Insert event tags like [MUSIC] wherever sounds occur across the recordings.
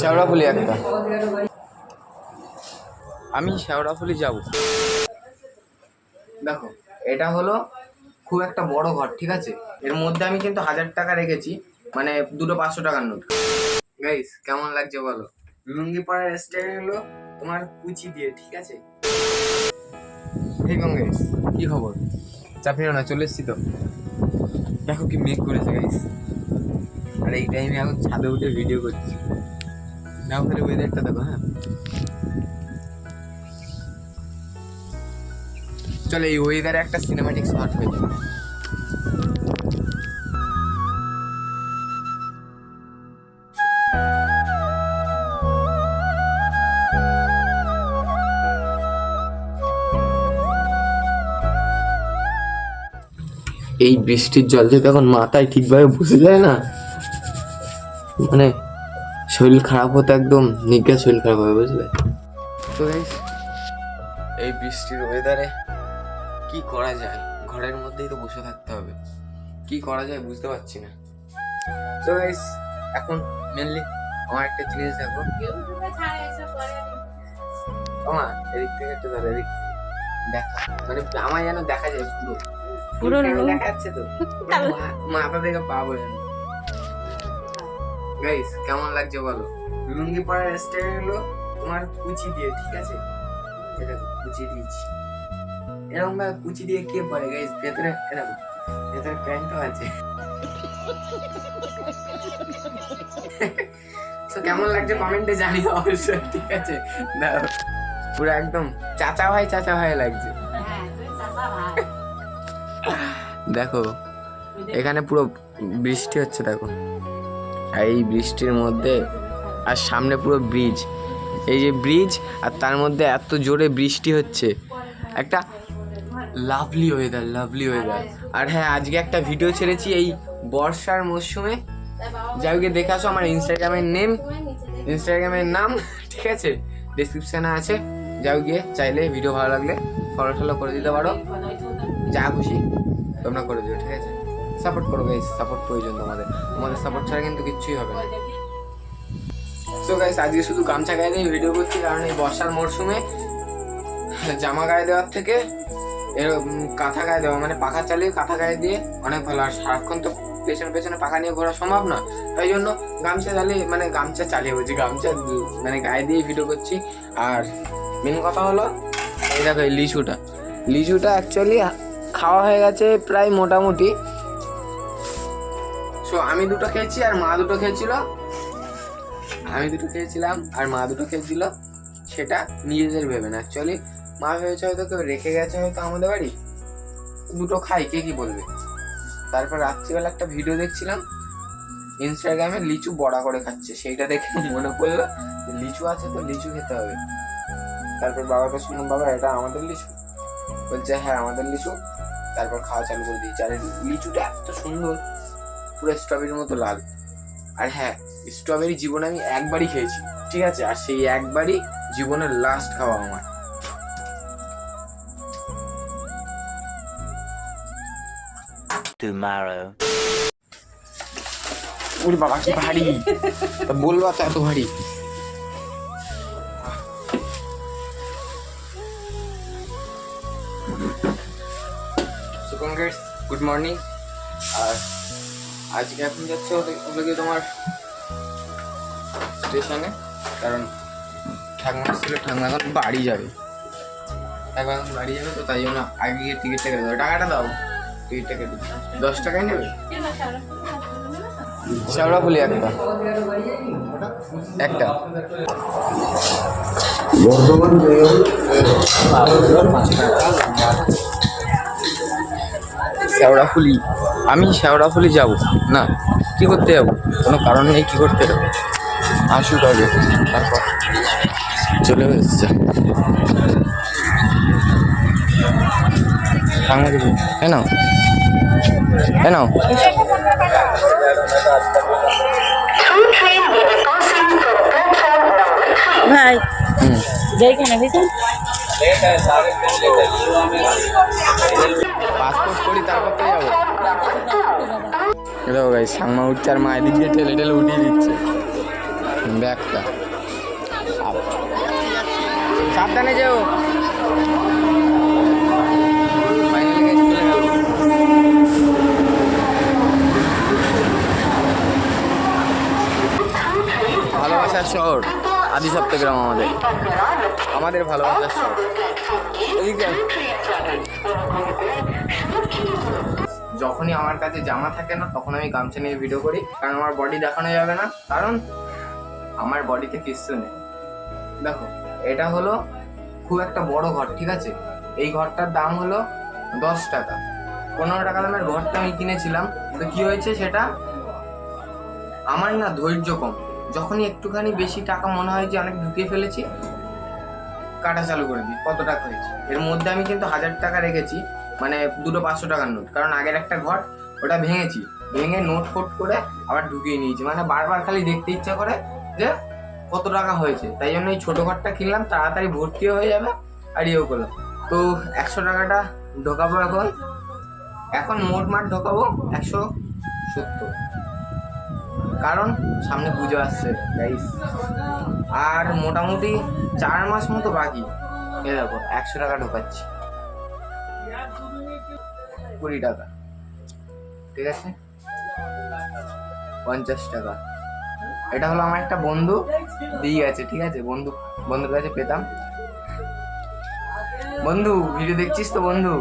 শেওড়াফুলি একটা। আমি শেওড়াফুলি যাব। দেখো, এটা হলো খুব একটা বড় ঘর, ঠিক আছে? এর মধ্যে আমি কিন্তু হাজার টাকা রেখেছি মানে দুটো পাঁচশো টাকার নোট। গাইস কেমন লাগছে বলো? লুঙ্গি পরার স্টাইল হলো তোমার কুচি দিয়ে, ঠিক আছে? ঠিক গাইস কি খবর? চাপিও না, চলে এসছি তো। দেখো কি মেক করেছে গাইস আর, এই টাইমে এখন ছাদে উঠে ভিডিও করছি। না ওখানে ওয়েদারটা দেখো হ্যাঁ চলো, এই ওয়েদারে একটা সিনেমাটিক শট হয়ে যাবে এই বৃষ্টির জল থেকে এখন মাথায় ঠিকভাবে বসে যায় না। মানে শরীর খারাপ হতো একদম নিজ্ঞা শরীর খারাপ হবে বুঝলে? তো এই বৃষ্টির ওয়েদারে কি করা যায়? ঘরের মধ্যেই তো বসে থাকতে হবে। কি করা যায় বুঝতে পারছি না। তো গাইস এখন মেনলি আমার একটা জিনিস দেখো। আমা এদিক থেকে একটু ধরো এদিক থেকে। দেখা। মানে আমার যেন দেখা যায় পুরো। পুরো কেন লোক। দেখা যাচ্ছে তো [LAUGHS] মা- মাথা থেকে পা পর্যন্ত গাইস কেমন লাগছে বলো? লুঙ্গি পরার স্টাইল হলো তোমার কুচি দিয়ে ঠিক আছে? এটা কুচি দিয়েছি। এরকম ভাবে কুচি দিয়ে কে পরে? গাইস ভেতরে এরকম ভেতরে প্যান্টও আছে। [LAUGHS] তো কেমন লাগছে কমেন্টে জানিও অবশ্যই ঠিক আছে? দাও পুরো একদম চাচা ভাই চাচা ভাই লাগছে। দেখো এখানে পুরো বৃষ্টি হচ্ছে দেখো। এই বৃষ্টির মধ্যে আর সামনে পুরো ব্রিজ। এই যে ব্রিজ, আর তার মধ্যে এত জোরে বৃষ্টি হচ্ছে। একটা লাভলি ওয়েদার লাভলি ওয়েদার আর হ্যাঁ আজকে একটা ভিডিও ছেড়েছি এই বর্ষার মরশুমে। যাই হোক দেখে আসো আমার ইনস্টাগ্রামের নেম ইনস্টাগ্রামের নাম, [LAUGHS] ঠিক আছে? ডিসক্রিপশানে আছে। যাও গিয়ে চাইলে ভিডিও ভালো লাগলে ফলো টলো করে দিতে পারো। যা খুশি, তোমরা করে দিও, ঠিক আছে? সাপোর্ট করো গাইস সাপোর্ট প্রয়োজন তোমাদের। তোমাদের সাপোর্ট ছাড়া কিন্তু কিচ্ছুই হবে না। সো গাইস আজকে শুধু গামছা গায়ে দিয়ে ভিডিও করছি, কারণ এই বর্ষার মরশুমে জামা গায়ে দেওয়ার থেকে এর কাঁথা গায়ে দেওয়া মানে পাখা চালিয়ে কাঁথা গায়ে দিয়ে অনেক ভালো। আর সারাক্ষণ তো পেছনে পেছনে পাখা নিয়ে ঘোরা সম্ভব না। তাই জন্য গামছা চালিয়ে মানে গামছা চালিয়ে বলছি, গামছা মানে গায়ে দিয়ে ভিডিও করছি। আর মেন কথা হলো, এই দেখো এই লিচুটা। লিচুটা অ্যাকচুয়ালি খাওয়া হয়ে গেছে প্রায় মোটামুটি সো আমি দুটো খেয়েছি আর মা দুটো খেয়েছিল। আমি দুটো খেয়েছিলাম আর মা দুটো খেয়েছিল। সেটা নিজেদের ভেবে না অ্যাকচুয়ালি মা ভেবেছে হয়তো কেউ রেখে গেছে হয়তো আমাদের বাড়ি। দুটো খাই, কে কি বলবে? তারপর রাত্রিবেলা একটা ভিডিও দেখছিলাম। ইনস্টাগ্রামে লিচু বড়া করে খাচ্ছে। সেইটা দেখে মনে যে লিচু আছে তো লিচু খেতে হবে। তারপর বাবাকে শুনলাম, বাবা, এটা আমাদের লিচু। বলছে হ্যাঁ আমাদের লিচু। তারপর খাওয়া চালু করে দিয়েছে। আর লিচুটা এত সুন্দর। পুরো স্ট্রবেরির মতো লাল। আর হ্যাঁ স্ট্রবেরি জীবনে আমি একবারই খেয়েছি ঠিক আছে? আর সেই একবারই জীবনের লাস্ট খাওয়া আমার। Tomorrow. ওরে বাবা কি ভারী। তা বলবা তো এত ভারী। গুড মর্নিং আর আজকে এখন যাচ্ছে ওদের- ওদেরকে তোমার স্টেশনে কারণ ঠাকুমা ছিল ঠাকুমা এখন বাড়ি যাবে। ঠাকুমা এখন বাড়ি যাবে তো তাই জন্য আগে গিয়ে টিকিটটা কেটে দাও। টাকাটা দাও টিকিটটা কেটে দশ টাকায় নেবে? শ্যাওড়া ফুলি একটা। একটা। ফুলি আমি শ্যাওড়া ফুলি যাব। না কি করতে যাব? কোনো কারণ নেই কি করতে যাব? আসুক আগে তারপর। চলে এসছে। কিছু নাও। ভাই হুম। যেখানে ভীষণ পাসপোর্ট করি তারপর তো যাব। দেখো গাই সাংমা উঠছে আর মায়ের দিক দিয়ে ঠেলে ঠেলে উঠিয়ে দিচ্ছে। ব্যাগটা। সাবধানে যেও। ভালোবাসার শহর। আদি সপ্তগ্রাম আমাদের। আমাদের ভালোবাসার আয়। যখনই আমার কাছে জামা থাকে না তখন আমি গামছা নিয়ে ভিডিও করি কারণ আমার বডি দেখানো যাবে না কারণ আমার বডিতে কিচ্ছু নেই। দেখো এটা হলো খুব একটা বড় ঘর ঠিক আছে? এই ঘরটার দাম হলো দশ টাকা। পনেরো টাকা দামের ঘরটা আমি কিনেছিলাম। তো কি হয়েছে সেটা? আমার না ধৈর্য কম। যখনই একটুখানি বেশি টাকা মনে হয় যে অনেক ঢুকিয়ে ফেলেছি, কাটা চালু করে দিই, কত টাকা হয়েছে? এর মধ্যে আমি কিন্তু হাজার টাকা রেখেছি মানে দুটো পাঁচশো টাকার নোট, কারণ আগের একটা ঘর ওটা ভেঙেছি, ভেঙে নোট ফোট করে আবার ঢুকিয়ে নিয়েছি মানে বারবার খালি দেখতে ইচ্ছা করে যে কত টাকা হয়েছে, তাই জন্য এই ছোটো ঘরটা কিনলাম, তাড়াতাড়ি ভর্তিও হয়ে যাবে, আর ইয়েও করলাম। তো একশো টাকাটা ঢোকাবো এখন এখন মোট মাঠ ঢোকাবো একশো সত্তর। কারণ সামনে পুজো আসছে গাইস আর মোটামুটি চার মাস মতো বাকি। এ দেখো, একশো টাকা ঢোকাচ্ছি। কুড়ি টাকা। ঠিক আছে? পঞ্চাশ টাকা। এটা হলো আমার একটা বন্ধু, দিয়ে গেছে, ঠিক আছে? বন্ধু, বন্ধুর কাছে পেতাম। বন্ধু ভিডিও দেখছিস তো, বন্ধু?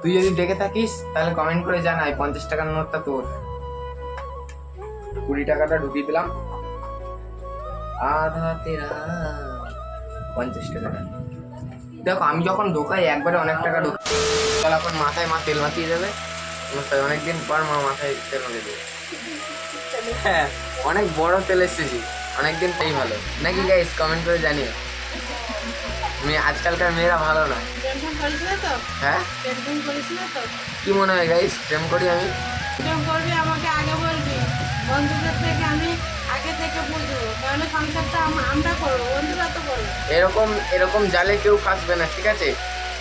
তুই যদি দেখে থাকিস, তাহলে কমেন্ট করে জানাই, পঞ্চাশ টাকার নোটটা তোর। কুড়ি টাকাটা ঢুকিয়ে দিলাম। আধা তেরা পঞ্চাশ টাকা। দেখো আমি যখন ঢোকাই একবারে অনেক টাকা ঢোকাই তাহলে এখন মাথায় মা তেল মাখিয়ে দেবে। অনেকদিন পর মা মাথায় তেল মাখিয়ে দেবে। হ্যাঁ অনেক বড় তেল এসেছি। অনেকদিন তাই ভালো। নাকি গাইস কমেন্ট করে জানিও। মেয়ে আজকালকার মেয়েরা ভালো না। হ্যাঁ? কি মনে হয় গাইস প্রেম করি আমি? বন্ধুদের থেকে আমি আগে থেকে বুঝব কারণ সংসারটা আমরা করব বন্ধুরা তো করব এরকম এরকম জালে কেউ ফাঁসবে না ঠিক আছে?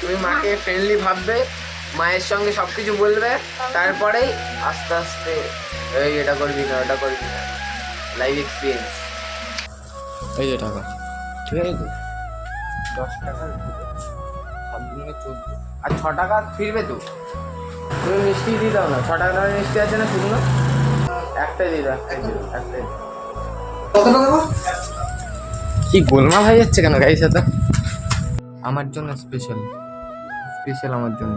তুমি মাকে ফ্রেন্ডলি ভাববে মায়ের সঙ্গে সব কিছু বলবে তারপরেই আস্তে আস্তে এই এটা করবি না ওটা করবি না। লাইফ এক্সপিরিয়েন্স এই যে টাকা। ঠিক আছে? দশ টাকা সাত দিনে চোদ্দ। আর ছ টাকা ফিরবে তো? তুমি মিষ্টি দিয়ে দাও না ছ টাকা মিষ্টি আছে না শুকনো? একটাই দিয়ে দাও একটাই। দিয়ে দাও, কি গোলমা ভাই যাচ্ছে কেন গাড়ির সাথে? আমার জন্য স্পেশাল স্পেশাল আমার জন্য।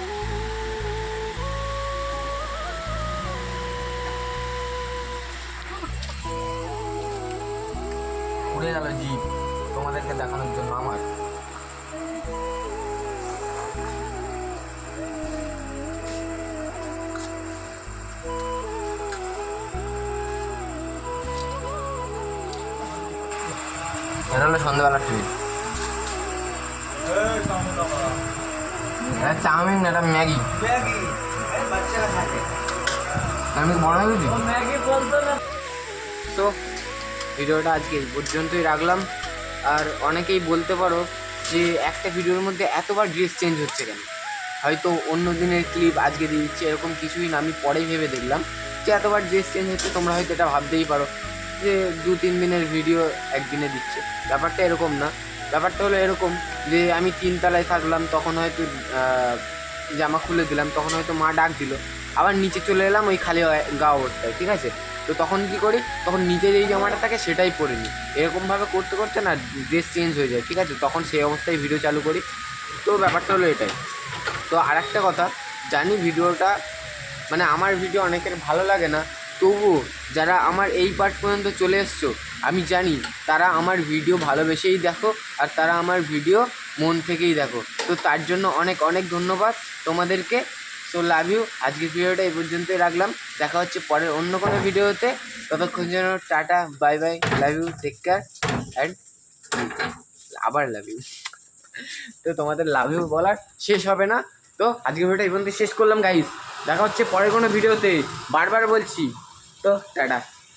তোমাদেরকে দেখানোর জন্য আমার। এটা হলো সন্ধ্যাবেলার ট্রেন এটা চাউমিন এটা ম্যাগি। আমি বড় হয়ে গেছি? তো ভিডিওটা আজকে এই পর্যন্তই রাখলাম। আর অনেকেই বলতে পারো যে একটা ভিডিওর মধ্যে এতবার ড্রেস চেঞ্জ হচ্ছে কেন? হয়তো অন্য দিনের ক্লিপ আজকে দিয়ে দিচ্ছি, এরকম কিছুই না। আমি পরে ভেবে দেখলাম যে এতবার ড্রেস চেঞ্জ হচ্ছে, তোমরা হয়তো এটা ভাবতেই পারো যে দু, তিন দিনের ভিডিও একদিনে দিচ্ছে। ব্যাপারটা এরকম না। ব্যাপারটা হলো এরকম যে আমি তিনতলায় থাকলাম, তখন হয়তো জামা খুলে দিলাম, তখন হয়তো মা ডাক দিল। আবার নিচে চলে এলাম, ওই খালি গা অবস্থায়, ঠিক আছে? তো তখন কি করি? তখন নিচে যেই জামাটা থাকে সেটাই পরে নিই। এরকমভাবে করতে করতে না ড্রেস চেঞ্জ হয়ে যায়, ঠিক আছে? তখন সেই অবস্থায় ভিডিও চালু করি। তো ব্যাপারটা হলো এটাই। তো আর একটা কথা, জানি ভিডিওটা মানে আমার ভিডিও অনেকের ভালো লাগে না তবুও যারা আমার এই পার্ট পর্যন্ত চলে এসছো, আমি জানি তারা আমার ভিডিও ভালোবেসেই দেখো, আর তারা আমার ভিডিও মন থেকেই দেখো। তো তার জন্য অনেক অনেক ধন্যবাদ তোমাদেরকে। সো লাভ ইউ আজকের ভিডিওটা এই পর্যন্তই রাখলাম। দেখা হচ্ছে পরের অন্য কোনো ভিডিওতে ততক্ষণ যেন tata bye bye love you take care and আবার লাভ ইউ তো তোমাদের লাভ ইউ বলার শেষ হবে না। তো আজকের ভিডিওটা এই পর্যন্ত শেষ করলাম গাইস দেখা হচ্ছে পরের কোনো ভিডিওতে বারবার বলছি। তো টাটা।